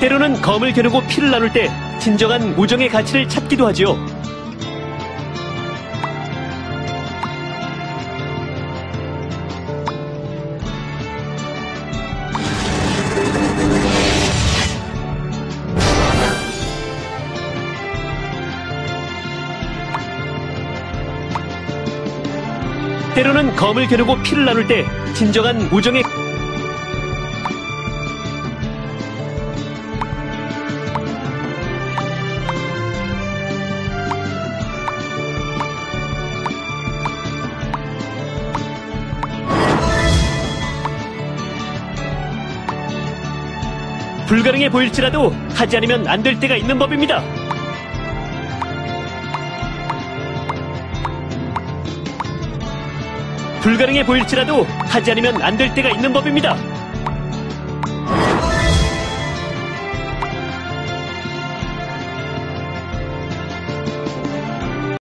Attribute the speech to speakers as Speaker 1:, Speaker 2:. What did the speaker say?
Speaker 1: 때로는 검을 겨누고 피를 나눌 때 진정한 우정의 가치를 찾기도 하지요. 때로는 검을 겨누고 피를 나눌 때 진정한 우정의 불가능해 보일지라도 하지 않으면 안 될 때가 있는 법입니다. 불가능해 보일지라도 하지 않으면 안 될 때가 있는 법입니다.